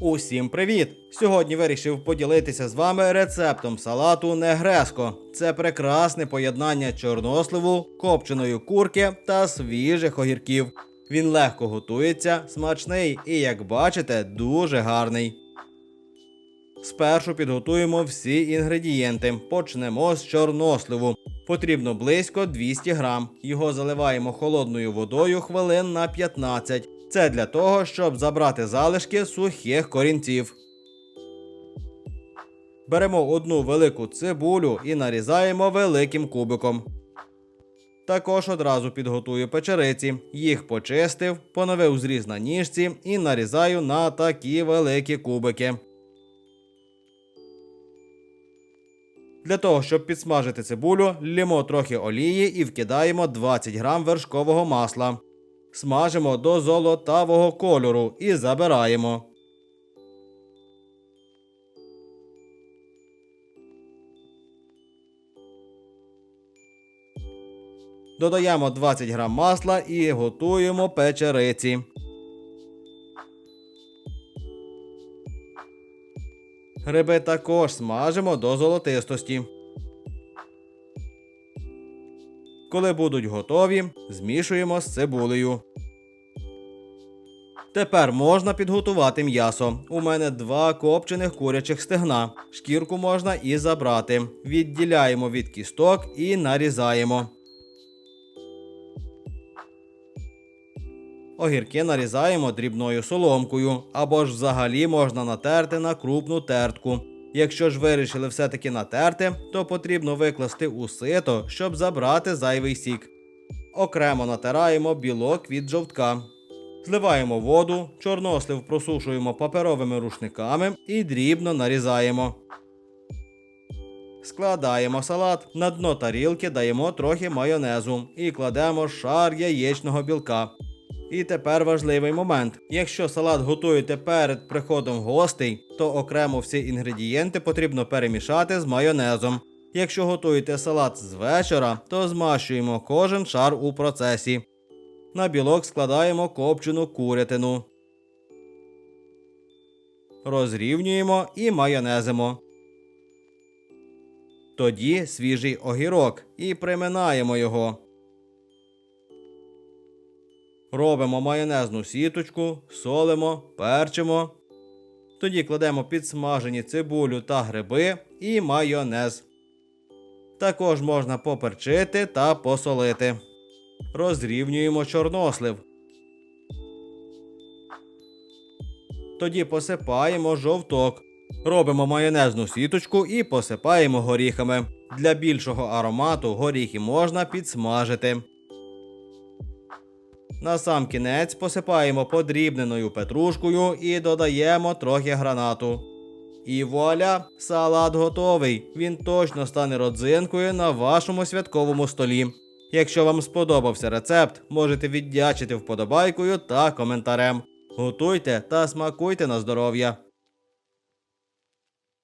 Усім привіт! Сьогодні вирішив поділитися з вами рецептом салату негреско. Це прекрасне поєднання чорносливу, копченої курки та свіжих огірків. Він легко готується, смачний і, як бачите, дуже гарний. Спершу підготуємо всі інгредієнти. Почнемо з чорносливу. Потрібно близько 200 грам. Його заливаємо холодною водою хвилин на 15. Це для того, щоб забрати залишки сухих корінців. Беремо одну велику цибулю і нарізаємо великим кубиком. Також одразу підготую печериці. Їх почистив, поновив зріз на ніжці і нарізаю на такі великі кубики. Для того, щоб підсмажити цибулю, лємо трохи олії і вкидаємо 20 грам вершкового масла. Смажимо до золотавого кольору і забираємо. Додаємо 20 грам масла і готуємо печериці. Гриби також смажимо до золотистості. Коли будуть готові, змішуємо з цибулею. Тепер можна підготувати м'ясо. У мене два копчених курячих стегна. Шкірку можна і забрати. Відділяємо від кісток і нарізаємо. Огірки нарізаємо дрібною соломкою, або ж взагалі можна натерти на крупну тертку. Якщо ж вирішили все-таки натерти, то потрібно викласти у сито, щоб забрати зайвий сік. Окремо натираємо білок від жовтка. Зливаємо воду, чорнослив просушуємо паперовими рушниками і дрібно нарізаємо. Складаємо салат, на дно тарілки даємо трохи майонезу і кладемо шар яєчного білка. І тепер важливий момент. Якщо салат готуєте перед приходом гостей, то окремо всі інгредієнти потрібно перемішати з майонезом. Якщо готуєте салат з вечора, то змащуємо кожен шар у процесі. На білок складаємо копчену курятину. Розрівнюємо і майонезимо. Тоді свіжий огірок і приминаємо його. Робимо майонезну сіточку, солимо, перчимо. Тоді кладемо підсмажені цибулю та гриби і майонез. Також можна поперчити та посолити. Розрівнюємо чорнослив. Тоді посипаємо жовток. Робимо майонезну сіточку і посипаємо горіхами. Для більшого аромату горіхи можна підсмажити. На сам кінець посипаємо подрібненою петрушкою і додаємо трохи гранату. І вуаля, салат готовий. Він точно стане родзинкою на вашому святковому столі. Якщо вам сподобався рецепт, можете віддячити вподобайкою та коментарем. Готуйте та смакуйте на здоров'я.